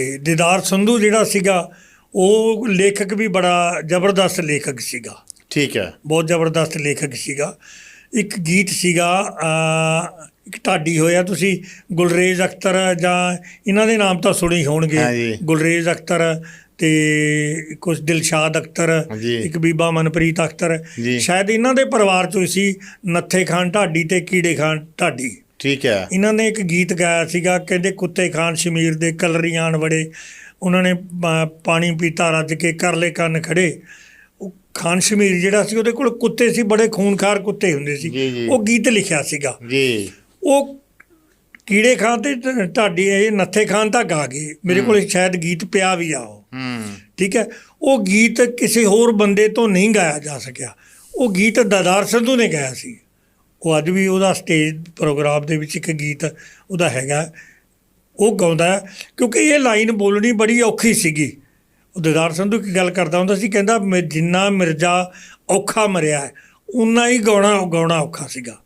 ਤੇ ਦੀਦਾਰ ਸੰਧੂ ਜਿਹੜਾ ਸੀਗਾ ਉਹ ਲੇਖਕ ਵੀ ਬੜਾ ਜ਼ਬਰਦਸਤ ਲੇਖਕ ਸੀਗਾ ਠੀਕ ਹੈ ਬਹੁਤ ਜ਼ਬਰਦਸਤ ਲੇਖਕ ਸੀਗਾ ਇੱਕ ਗੀਤ ਸੀਗਾ ਇੱਕ ਢਾਡੀ ਹੋਇਆ ਤੁਸੀਂ ਗੁਲਰੇਜ਼ ਅਖਤਰ ਜਾਂ ਇਹਨਾਂ ਦੇ ਨਾਮ ਤਾਂ ਸੁਣੇ ਹੋਣਗੇ। ਗੁਲਰੇਜ਼ ਅਖਤਰ ਤੇ ਕੁਝ ਦਿਲਸ਼ਾਦ ਅਖਤਰ। ਇੱਕ ਬੀਬਾ ਮਨਪ੍ਰੀਤ ਅਖਤਰ। ਸ਼ਾਇਦ ਇਹਨਾਂ ਦੇ ਪਰਿਵਾਰ ਚੋਂ ਹੀ ਸੀ ਨੱਥੇ ਖਾਨ ਢਾਡੀ ਤੇ ਕੀੜੇ ਖਾਨ ਢਾਡੀ ਠੀਕ ਹੈ। ਇਹਨਾਂ ਨੇ ਇੱਕ ਗੀਤ ਗਾਇਆ ਸੀਗਾ ਕਹਿੰਦੇ ਕੁੱਤੇ ਖਾਨ ਸ਼ਮੀਰ ਦੇ ਕਲਰੀਆਂ ਬੜੇ ਉਹਨਾਂ ਨੇ ਪਾਣੀ ਪੀਤਾ ਰੱਜ ਕੇ ਕਰਲੇ ਕੰਨ ਖੜੇ। ਉਹ ਖਾਨ ਸ਼ਮੀਰ ਜਿਹੜਾ ਸੀ ਉਹਦੇ ਕੋਲ ਕੁੱਤੇ ਸੀ ਬੜੇ ਖੂਨਖਾਰ ਕੁੱਤੇ ਹੁੰਦੇ ਸੀ। ਉਹ ਗੀਤ ਲਿਖਿਆ ਸੀਗਾ। ਜੀ। ਉਹ ਕੀੜੇ ਖਾਨ ਤੇ ਢਾਡੀ ਇਹ ਨੱਥੇ ਖਾਨ ਤਾਂ ਗਾ ਗਏ। ਮੇਰੇ ਕੋਲ ਸ਼ਾਇਦ ਗੀਤ ਪਿਆ ਵੀ ਆ ਉਹ। ਹੂੰ। ਠੀਕ ਹੈ। ਉਹ ਗੀਤ ਕਿਸੇ ਹੋਰ ਬੰਦੇ ਤੋਂ ਨਹੀਂ ਗਾਇਆ ਜਾ ਸਕਿਆ। ਉਹ ਗੀਤ ਦਦਾਰ ਸੰਧੂ ਨੇ ਗਾਇਆ ਸੀ। ਉਹ ਅੱਜ ਵੀ ਉਹਦਾ ਸਟੇਜ ਪ੍ਰੋਗਰਾਮ ਦੇ ਵਿੱਚ ਇੱਕ ਗੀਤ ਉਹਦਾ ਹੈਗਾ। ਉਹ ਗਾਉਂਦਾ ਕਿਉਂਕਿ ਇਹ ਲਾਈਨ ਬੋਲਣੀ ਬੜੀ ਔਖੀ ਸੀਗੀ। ਉਹ ਦਦਾਰ ਸੰਧੂ ਕੀ ਗੱਲ ਕਰਦਾ ਹੁੰਦਾ ਸੀ, ਕਹਿੰਦਾ ਮੈਂ ਜਿੰਨਾ ਮਿਰਜ਼ਾ ਔਖਾ ਮਰਿਆ ਹੈ ਉਨਾ ਹੀ ਗਾਉਣਾ ਗਾਉਣਾ ਔਖਾ ਸੀਗਾ।